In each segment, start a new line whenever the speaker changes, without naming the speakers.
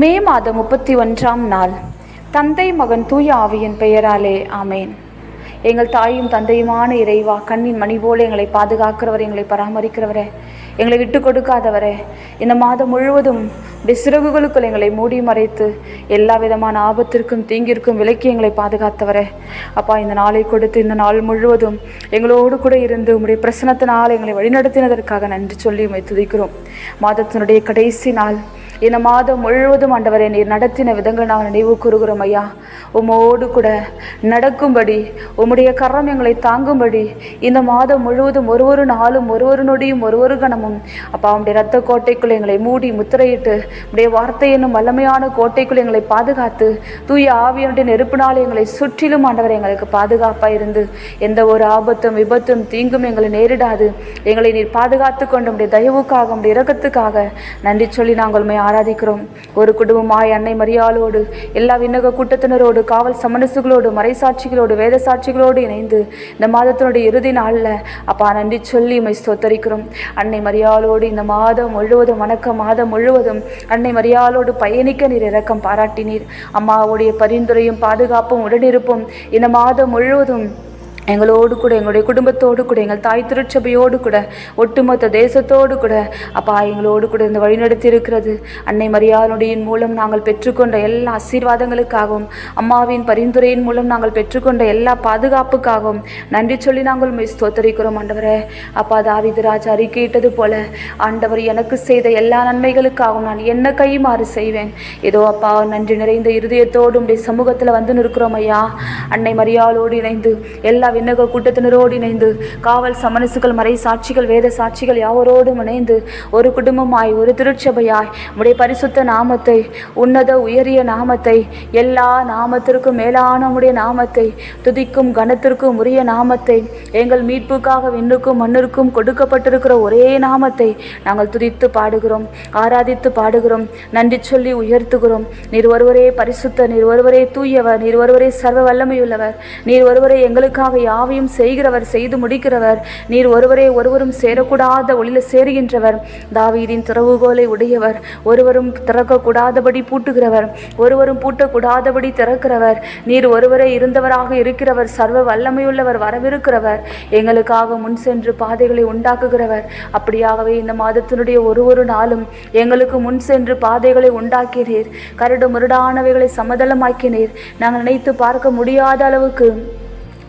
மே மாதம் முப்பத்தி ஒன்றாம் நாள். தந்தை மகன் தூய ஆவியின் பெயராலே ஆமேன். எங்கள் தாயும் தந்தையுமான இறைவா கண்ணின் மணி போல எங்களை பாதுகாக்கிறவர் எங்களை பராமரிக்கிறவரே. எங்களை விட்டு கொடுக்காதவரே இந்த மாதம் முழுவதும் உடைய சிறகுகளுக்குள் எங்களை மூடி மறைத்து எல்லா விதமான ஆபத்திற்கும் தீங்கிற்கும் விலக்கி எங்களை பாதுகாத்தவரே. அப்பா இந்த நாளை கொடுத்து இந்த நாள் முழுவதும் எங்களோடு கூட இருந்து உங்களுடைய பிரசனத்தினால் எங்களை வழிநடத்தினதற்காக நன்றி சொல்லி உம்மை துதிக்கிறோம். மாதத்தினுடைய கடைசி நாள். இந்த மாதம் முழுவதும் ஆண்டவரை நீர் நடத்தின விதங்கள் நாங்கள் நினைவு கூறுகிறோம் ஐயா. உம்மோடு கூட நடக்கும்படி உம்முடைய கரம் எங்களை தாங்கும்படி இந்த மாதம் முழுவதும் ஒரு ஒரு நாளும் ஒரு ஒரு நொடியும் ஒரு ஒரு கணமும் அப்பா உம்முடைய ரத்த கோட்டைக்குள் எங்களை மூடி முத்திரையிட்டு உடைய வார்த்தை என்னும் வல்லமையான கோட்டைக்குள் எங்களை பாதுகாத்து தூய ஆவியனுடைய நெருப்பினால் எங்களை சுற்றிலும் ஆண்டவர் எங்களுக்கு பாதுகாப்பாக இருந்து எந்த ஒரு ஆபத்தும் விபத்தும் தீங்கும் எங்களை நேரிடாது. எங்களை நீர் பாதுகாத்து கொண்டு உடைய தயவுக்காக உடைய இரக்கத்துக்காக நன்றி சொல்லி நாங்கள் உண்மை ஆராதிக்கிறோம். ஒரு குடும்பமாய் அன்னை மரியாளோடு எல்லா விண்ணக கூட்டத்தினரோடு காவல் சமணசுகளோடு மறைசாட்சிகளோடு வேத சாட்சிகளோடு இணைந்து இந்த மாதத்தினுடைய இறுதி நாளில் அப்பா நன்றி சொல்லி உமை ஸ்தோத்தரிக்கிறோம். அன்னை மரியாளோடு இந்த மாதம் முழுவதும் வணக்க மாதம் முழுவதும் அன்னை மரியாளோடு பயணிக்க நீர் இறக்கம் பாராட்டினீர். அம்மாவுடைய பரிந்துரையும் பாதுகாப்பும் உடனிருப்பும் இந்த மாதம் முழுவதும் எங்களோடு கூட எங்களுடைய குடும்பத்தோடு கூட எங்கள் தாய் திருச்சபையோடு கூட ஒட்டுமொத்த தேசத்தோடு கூட அப்பா எங்களோடு கூட இந்த வழிநடத்தி இருக்கிறது அன்னை மரியாதையின் மூலம் நாங்கள் பெற்றுக்கொண்ட எல்லா ஆசீர்வாதங்களுக்காகவும் அம்மாவின் பரிந்துரையின் மூலம் நாங்கள் பெற்றுக்கொண்ட எல்லா பாதுகாப்புக்காகவும் நன்றி சொல்லி நாங்கள் உண்மை ஸ்தோத்தரிக்கிறோம் ஆண்டவரே. அப்பா தாவிது ராஜா அறிக்கையிட்டது போல ஆண்டவர் எனக்கு செய்த எல்லா நன்மைகளுக்காகவும் நான் என்ன கைமாறு செய்வேன்? ஏதோ அப்பா நன்றி நிறைந்த இருதயத்தோடு உடைய சமூகத்தில் வந்து நிற்கிறோம் ஐயா. அன்னை மரியாளோடு இணைந்து எல்லா விண்ணக கூட்டத்தினரோடு இணைந்து காவல் சமணசுகள் மறை சாட்சிகள் வேத சாட்சிகள் யாவரோடும் இணைந்து ஒரு குடும்பமாய் ஒரு திருச்சபையாய் உடைய பரிசுத்த நாமத்தை உன்னத உயரிய நாமத்தை எல்லா நாமத்திற்கும் மேலான உடைய நாமத்தை துதிக்கும் கனத்திற்கும் உரிய நாமத்தை எங்கள் மீட்புக்காக விண்ணுக்கும் மண்ணிற்கும் கொடுக்கப்பட்டிருக்கிற ஒரே நாமத்தை நாங்கள் துதித்து பாடுகிறோம் ஆராதித்து பாடுகிறோம் நன்றி சொல்லி உயர்த்துகிறோம். நீர் ஒருவரே பரிசுத்த நீர் ஒருவரே தூயவர் நீர் ஒருவரே சர்வ வல்லமையுள்ளவர் நீர் ஒருவரே எங்களுக்காக யாவையும் செய்கிறவர் செய்து முடிக்கிறவர். நீர் ஒருவரே ஒருவரும் சேரக்கூடாத ஒளியில் சேருகின்றவர். தாவீதின் திறவுகோலை உடையவர். ஒருவரும் திறக்கக்கூடாதபடி பூட்டுகிறவர். ஒருவரும் பூட்டக்கூடாதபடி திறக்கிறவர். நீர் ஒருவரே இருந்தவராக இருக்கிறவர். சர்வ வல்லமையுள்ளவர் வரவிருக்கிறவர். எங்களுக்காக முன் சென்று பாதைகளை உண்டாக்குகிறவர். அப்படியாகவே இந்த மாதத்தினுடைய ஒரு ஒரு நாளும் எங்களுக்கு முன் சென்று பாதைகளை உண்டாக்கினீர். கரடு முரடானவைகளை சமதளமாக்கினீர். நாங்கள் நினைத்து பார்க்க முடியாத அளவுக்கு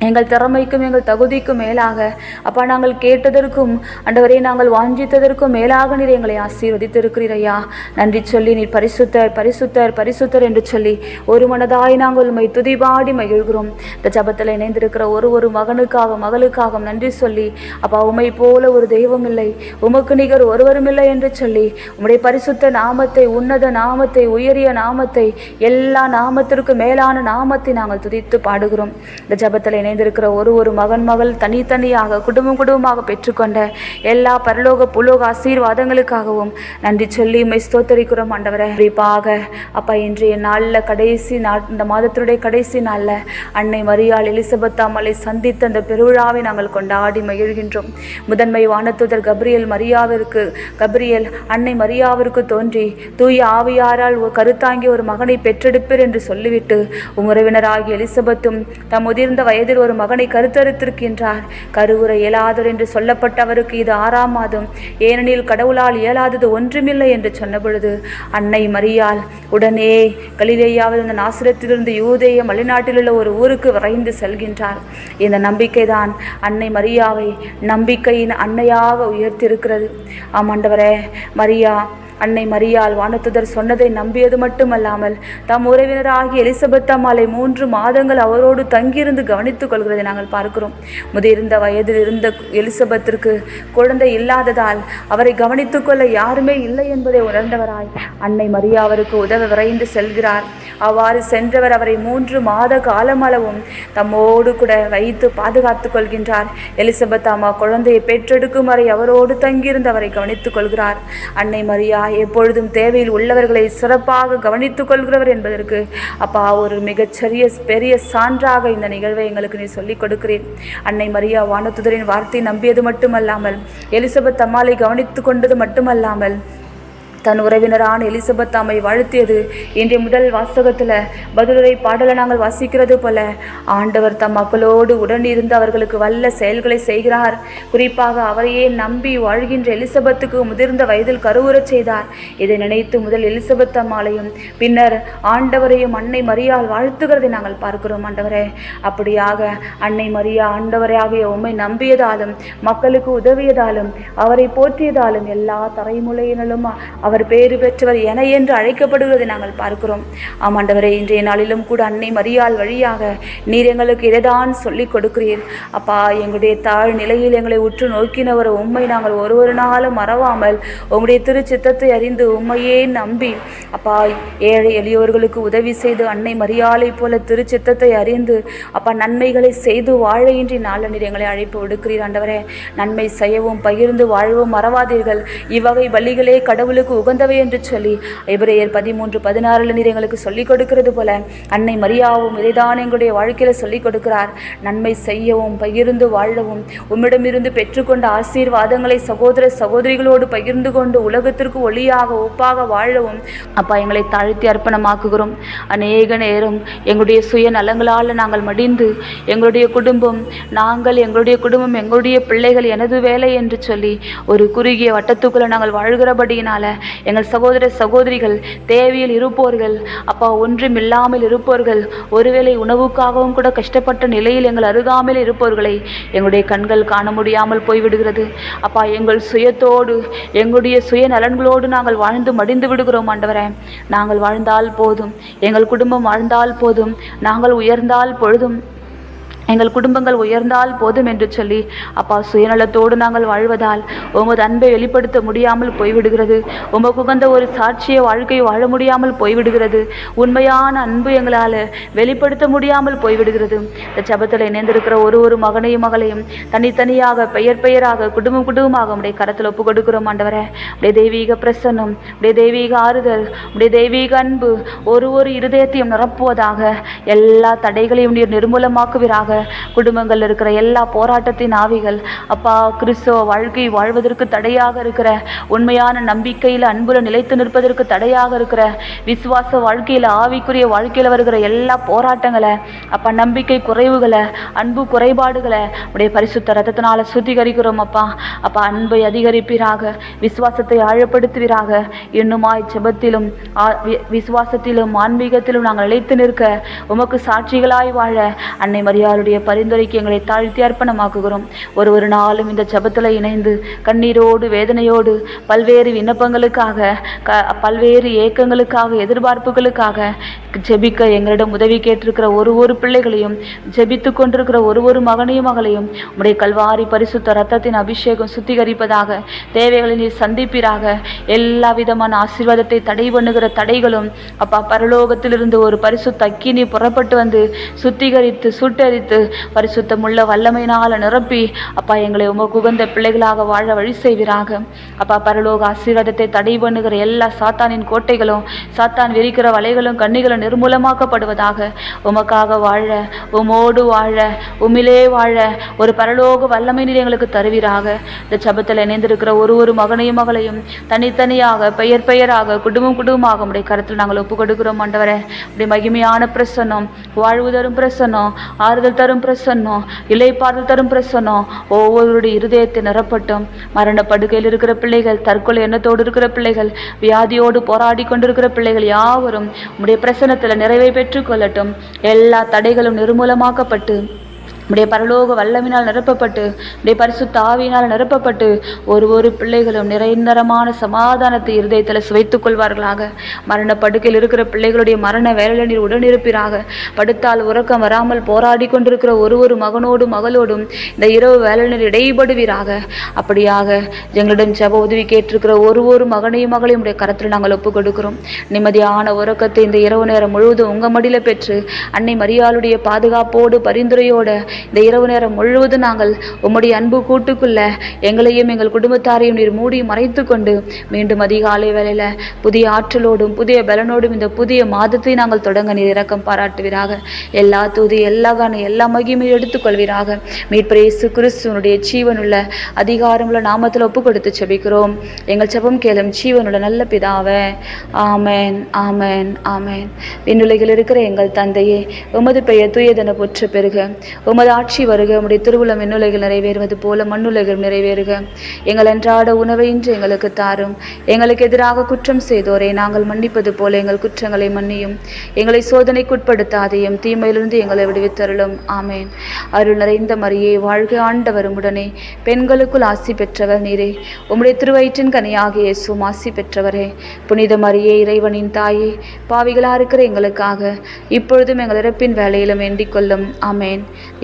எங்கள் திறமைக்கும் எங்கள் தகுதிக்கும் மேலாக. அப்பா நாங்கள் கேட்டதற்கும் அண்டவரே நாங்கள் வாஞ்சித்ததற்கும் மேலாக நீர் எங்களை ஆசீர்வதித்திருக்கிறீர் ஐயா. நன்றி சொல்லி நீர் பரிசுத்தர் பரிசுத்தர் பரிசுத்தர் என்று சொல்லி ஒரு மனதாய் நாங்கள் உண்மை துதிபாடி மகிழ்கிறோம். இந்த ஜபத்தில் இணைந்திருக்கிற ஒரு ஒரு மகனுக்காக மகளுக்காக நன்றி சொல்லி அப்பா உமை போல ஒரு தெய்வம் இல்லை உமக்கு நிகர் ஒருவரும் இல்லை என்று சொல்லி உம்முடைய பரிசுத்த நாமத்தை உன்னத நாமத்தை உயரிய நாமத்தை எல்லா நாமத்திற்கும் மேலான நாமத்தை நாங்கள் துதித்து பாடுகிறோம். இந்த ஜபத்தில் இணைந்திருக்கிற ஒரு ஒரு மகன் மகள் தனித்தனியாக குடும்பம் குடும்பமாக பெற்றுக்கொண்ட எல்லா பரலோக புலோக ஆசீர்வாதங்களுக்காகவும் நன்றி சொல்லி உம்மை ஸ்தோத்தரிக்கிறோம் ஆண்டவரே. குறிப்பாக அப்பா இன்றைய நாளில் கடைசி நாள் இந்த மாதத்தினுடைய கடைசி நாளில் அன்னை மரியாள் எலிசபெத் அம்மலை சந்தித்த அந்த பெருவிழாவை நாங்கள் கொண்டாடி மகிழ்கின்றோம். முதன்மை வானத்துதர் கப்ரியல் மரியாவிற்கு கப்ரியல் அன்னை மரியாவிற்கு தோன்றி தூய ஆவியாரால் ஒரு கருத்தாங்கி ஒரு மகனை பெற்றெடுப்பீர் என்று சொல்லிவிட்டு உம் உறவினராகிய எலிசபெத்தும் தம் முதிர்ந்த வயதில் ஒரு மகனை கருத்தரித்திருக்கின்றார். கருவுரை இயலாதவர் என்று சொல்லப்பட்டவருக்கு இது ஆறாம் மாதம். ஏனெனில் கடவுளால் இயலாதது ஒன்றுமில்லை என்று சொன்னபொழுது அன்னை மரியால் உடனே கலிலேயாவில் இருந்த நாசிரத்திலிருந்து யூதேய மலைநாட்டிலுள்ள ஒரு ஊருக்கு விரைந்து செல்கின்றார். இந்த நம்பிக்கைதான் அன்னை மரியாவை நம்பிக்கையின் அன்னையாக உயர்த்தியிருக்கிறது. ஆமாண்டவரே மரியா அன்னை மரியாள் வானத்துதர் சொன்னதை நம்பியது மட்டுமல்லாமல் தம் உறவினராகிய எலிசபெத் அம்மாளை மூன்று மாதங்கள் அவரோடு தங்கியிருந்து கவனித்துக் கொள்கிறதை நாங்கள் பார்க்கிறோம். முதிர்ந்த வயதில் இருந்த எலிசபெத்திற்கு குழந்தை இல்லாததால் அவரை கவனித்துக் கொள்ள யாருமே இல்லை என்பதை உணர்ந்தவராய் அன்னை மரியா அவருக்கு உதவ விரைந்து செல்கிறார். அவ்வாறு சென்றவர் அவரை மூன்று மாத காலமளவும் தம்மோடு கூட வைத்து பாதுகாத்துக் கொள்கின்றார். எலிசபெத் அம்மா குழந்தையை பெற்றெடுக்கும் வரை அவரோடு தங்கியிருந்து அவரை கவனித்துக் கொள்கிறார். அன்னை மரியா எப்பொழுதும் தேவையில் உள்ளவர்களை சிறப்பாக கவனித்துக் கொள்கிறவர் என்பதற்கு அப்பா ஒரு மிகச்சரிய பெரிய சான்றாக இந்த நிகழ்வை எங்களுக்கு நீ சொல்லிக் கொடுக்கிறேன். அன்னை மரியா வானத்துதரின் வார்த்தை நம்பியது மட்டுமல்லாமல் எலிசபெத் அம்மாளை கவனித்துக் கொண்டது மட்டுமல்லாமல் தன் உறவினரான எலிசபெத் தாமை வாழ்த்தியது. இன்றைய முதல் வாசகத்தில் பதிலுரை பாடலை நாங்கள் வாசிக்கிறது போல ஆண்டவர் தம் மக்களோடு உடன் இருந்து அவர்களுக்கு வல்ல செயல்களை செய்கிறார். குறிப்பாக அவரையே நம்பி வாழ்கின்ற எலிசபெத்துக்கு முதிர்ந்த வயதில் கருவுறச் செய்தார். இதை நினைத்து முதல் எலிசபெத் அம்மாளையும் பின்னர் ஆண்டவரையும் அன்னை மரியால் வாழ்த்துகிறதை நாங்கள் பார்க்கிறோம் ஆண்டவரே. அப்படியாக அன்னை மரியா ஆண்டவரே உண்மை உம்மை நம்பியதாலும் மக்களுக்கு உதவியதாலும் அவரை போற்றியதாலும் எல்லா தலைமுறையினரும் அவர் அவர் பேறு பெற்றவர் என என்று அழைக்கப்படுகிறதை நாங்கள் பார்க்கிறோம். ஆமாண்டவரே இன்றைய நாளிலும் கூட அன்னை மரியாள் வழியாக நீர் எங்களுக்கு இதைதான் சொல்லிக் கொடுக்கிறீர். அப்பா எங்களுடைய தாழ் நிலையில் எங்களை உற்று நோக்கினவர் உண்மை நாங்கள் ஒரு ஒரு நாளும் மறவாமல் உங்களுடைய திருச்சித்தத்தை அறிந்து உண்மையே நம்பி. அப்பா ஏழை எளியோர்களுக்கு உதவி செய்து அன்னை மரியாளை போல திருச்சித்தத்தை அறிந்து அப்பா நன்மைகளை செய்து வாழ இன்றி நாள நீர் எங்களை அழைப்பு விடுக்கிறீர் ஆண்டவரே. நன்மை செய்யவும் பகிர்ந்து வாழவும் மறவாதீர்கள். இவ்வகை வழிகளே கடவுளுக்கு உகந்தவை என்று சொல்லி எபிரேயர் பதிமூன்று பதினாறுல நீர் எங்களுக்கு சொல்லிக் கொடுக்கிறது போல அன்னை மரியாவும் இதைதான் எங்களுடைய வாழ்க்கையில சொல்லிக் கொடுக்கிறார். நன்மை செய்யவும் பகிர்ந்து வாழவும் உம்மிடமிருந்து பெற்றுக்கொண்ட ஆசீர்வாதங்களை சகோதர சகோதரிகளோடு பகிர்ந்து கொண்டு உலகத்திற்கு ஒளியாக ஒப்பாக வாழவும். அப்பா எங்களை தாழ்த்தி அர்ப்பணமாக்குகிறோம். அநேக நேரம் எங்களுடைய சுய நலங்களால் நாங்கள் மடிந்து எங்களுடைய குடும்பம் நாங்கள் எங்களுடைய குடும்பம் எங்களுடைய பிள்ளைகள் எனது வேலை என்று சொல்லி ஒரு குறுகிய வட்டத்துக்குள்ள நாங்கள் வாழ்கிறபடியினால எங்கள் சகோதர சகோதரிகள் தேவையில் இருப்போர்கள் அப்பா ஒன்றும் இல்லாமல் இருப்பவர்கள் ஒருவேளை உணவுக்காகவும் கூட கஷ்டப்பட்ட நிலையில் எங்கள் அருகாமையில் இருப்பவர்களை எங்களுடைய கண்கள் காண முடியாமல் போய்விடுகிறது. அப்பா எங்கள் சுயத்தோடு எங்களுடைய சுய நலன்களோடு நாங்கள் வாழ்ந்து மடிந்து விடுகிறோம் ஆண்டவரே. நாங்கள் வாழ்ந்தால் போதும் எங்கள் குடும்பம் வாழ்ந்தால் போதும் நாங்கள் உயர்ந்தால் பொழுதும் எங்கள் குடும்பங்கள் உயர்ந்தால் போதும் என்று சொல்லி அப்பா சுயநலத்தோடு நாங்கள் வாழ்வதால் உமது அன்பை வெளிப்படுத்த முடியாமல் போய்விடுகிறது. உமக்கு உகந்த ஒரு சாட்சிய வாழ்க்கை வாழ முடியாமல் போய்விடுகிறது. உண்மையான அன்பு எங்களால் வெளிப்படுத்த முடியாமல் போய்விடுகிறது. இந்த ஜபத்தில் இணைந்திருக்கிற ஒரு ஒரு மகனையும் மகளையும் தனித்தனியாக பெயர் பெயராக குடும்பம் குடும்பமாக உடைய கரத்தில் ஒப்பு கொடுக்கிறோம் ஆண்டவரே. உடைய தெய்வீக பிரசன்னம் உடைய தெய்வீக ஆறுதல் உடைய தெய்வீக அன்பு ஒரு ஒரு இருதயத்தையும் நிரப்புவதாக எல்லா தடைகளையும் நீர் நிர்மூலமாக்குவீராக குடும்பங்கள் இருக்கிற எல்லா போராட்டத்தின் ஆவிகள் அப்பா கிறிஸ்தவ வாழ்க்கை வாழ்வதற்கு தடையாக இருக்கிற உண்மையான நம்பிக்கையில் அன்புல நிலைத்து நிற்பதற்கு தடையாக இருக்கிற விசுவாச வாழ்க்கையில் ஆவிக்குரிய வாழ்க்கையில் வருகிற எல்லா போராட்டங்களை அப்பா நம்பிக்கை குறைவுகளை அன்பு குறைபாடுகளை உடைய பரிசுத்த ரத்தத்தினால சுத்திகரிக்கிறோம் அப்பா. அப்பா அன்பை அதிகரிப்பீராக விசுவாசத்தை ஆழப்படுத்துவீராக. இன்னுமாய் ஜெபத்திலும் ஆ- வி- விசுவாசத்திலும் ஆன்மீகத்திலும் நாங்கள் நிலைத்து நிற்க உமக்கு சாட்சிகளாய் வாழ அன்னை மரியாதை அவருடைய பரிந்துரைக்கு எங்களை தாழ்த்தி அர்ப்பணமாக்குகிறோம். ஒரு ஒரு நாளும் இந்த ஜெபத்தில் இணைந்து கண்ணீரோடு வேதனையோடு பல்வேறு விண்ணப்பங்களுக்காக க பல்வேறு ஏக்கங்களுக்காக எதிர்பார்ப்புகளுக்காக ஜெபிக்க எங்களிடம் உதவி கேட்டிருக்கிற ஒரு ஒரு பிள்ளைகளையும் ஜெபித்து கொண்டிருக்கிற ஒரு ஒரு மகனையும் மகளையும் உடைய கல்வாரி பரிசுத்த ரத்தத்தின் அபிஷேகம் சுத்திகரிப்பதாக தேவைகளை நீர் சந்திப்பீராக. எல்லா விதமான ஆசீர்வாதத்தை தடை பண்ணுகிற தடைகளும் அப்பா பரலோகத்திலிருந்து ஒரு பரிசு தக்கினி புறப்பட்டு வந்து சுத்திகரித்து சுட்டரித்து பரிசுத்தமுள்ள வல்லமையினால் நிரப்பி அப்பா எங்களை உமக்கு உகந்த பிள்ளைகளாக வாழ வழி செய்வீராக. அப்பா பரலோக ஆசீர்வாதத்தை தடை பண்ணுகிற எல்லா சாத்தானின் கோட்டைகளும் சாத்தான் விரிக்கிற வலைகளும் கண்ணிகளும் நிர்மூலமாக்கப்படுவதாக. உமக்காக வாழ உமோடு வாழ உமிலே வாழ ஒரு பரலோக வல்லமை நீர் எங்களுக்கு தருவீராக. இந்த சபத்தில் இணைந்திருக்கிற ஒரு ஒரு மகனையும் மகளையும் தனித்தனியாக பெயர் பெயராக குடும்பம் குடும்பமாக உடைய கருத்தில் நாங்கள் ஒப்பு கொடுக்கிறோம் ஆண்டவரே. உடைய மகிமையான பிரசன்னம் வாழ்வு தரும் பிரசன்னம் ஆறுதல் தரும் பிரசன்னம். இலைப்பாறுதல் தரும் பிரசன்னம். ஒவ்வொருடைய இருதயத்தை நிரப்பட்டும். மரண படுக்கையில் இருக்கிற பிள்ளைகள் தற்கொலை எண்ணத்தோடு இருக்கிற பிள்ளைகள் வியாதியோடு போராடி கொண்டிருக்கிற பிள்ளைகள் யாவரும் உடைய பிரசன்னத்தில் நிறைவை பெற்றுக்கொள்ளட்டும் எல்லா தடைகளும் நிர்மூலமாக்கப்பட்டு உடைய பரலோக வல்லமினால் நிரப்பப்பட்டு உடைய பரிசு தாவினால் நிரப்பப்பட்டு ஒரு ஒரு பிள்ளைகளும் நிரந்தரமான சமாதானத்தை இருதயத்தில் சுவைத்துக் கொள்வார்களாக. மரண படுக்கையில் இருக்கிற பிள்ளைகளுடைய மரண வேலையில் நீர் உடனிருப்பீராக. படுத்தால் உறக்கம் வராமல் போராடி கொண்டிருக்கிற ஒரு ஒரு மகனோடும் மகளோடும் இந்த இரவு வேலை நீர் இடைபடுவீராக. அப்படியாக எங்களிடம் ஜெப உதவி கேட்டிருக்கிற ஒரு ஒரு மகனையும் மகளையும் உடைய கரத்தில் நாங்கள் ஒப்புக் கொடுக்கிறோம் நிம்மதியான உறக்கத்தை இந்த இரவு நேரம் முழுவதும் உங்க மடியில பெற்று அன்னை மரியாளுடைய பாதுகாப்போடு பரிந்துரையோட இந்த இரவு நேரம் முழுவதும் நாங்கள் உம்முடைய அன்பு கூட்டுக்குள்ள எங்களையும் எங்கள் குடும்பத்தாரையும் நீர் மூடி மறைத்து கொண்டு மீண்டும் அதிகாலை வேளையில புதிய ஆற்றலோடும் புதிய பலனோடும் இந்த புதிய மாதத்தை நாங்கள் தொடங்க நீர் இறக்கம் பாராட்டுவீராக. எல்லா தூதி எல்லா காணம் எல்லா மகிமையும் எடுத்துக்கொள்வீராக மீட்பர் இயேசு கிறிஸ்துவனுடைய ஜீவனுள்ள அதிகாரமுள்ள நாமத்தில் ஒப்பு கொடுத்து செபிக்கிறோம். எங்கள் செபம் கேளும் ஜீவனுள்ள நல்ல பிதாவே. ஆமேன் ஆமேன் ஆமேன். விண்ணுலகில் இருக்கிற எங்கள் தந்தையே உமது பெயர் தூயதென போற்ற பெருக. உமது உமது ஆட்சி வருக. உம்முடைய திருவுளம் விண்ணுலகில் நிறைவேறுவது போல மண்ணுலகில் நிறைவேறுக. எங்கள் அன்றாட உணவை இன்று எங்களுக்கு தாரும். எங்களுக்கு எதிராக குற்றம் செய்தோரை. நாங்கள் மன்னிப்பது போல எங்கள் குற்றங்களை மன்னியும். எங்களை சோதனைக்குட்படுத்தாதையும் தீமையிலிருந்து எங்களை விடுவித்தருளும். ஆமேன். அருள் நிறைந்த மரியே வாழ்க ஆண்டவரும் உடனே. பெண்களுக்குள் ஆசி பெற்றவர் நீரே. உம்முடைய திருவயிற்றின் கனியாகிய இயேசுவும் ஆசி பெற்றவரே. புனித மரியே இறைவனின் தாயே பாவிகளாக இருக்கிற எங்களுக்காக இப்பொழுதும் எங்கள் இறப்பின் வேலையிலும் வேண்டிக் கொள்ளும். ஆமேன்.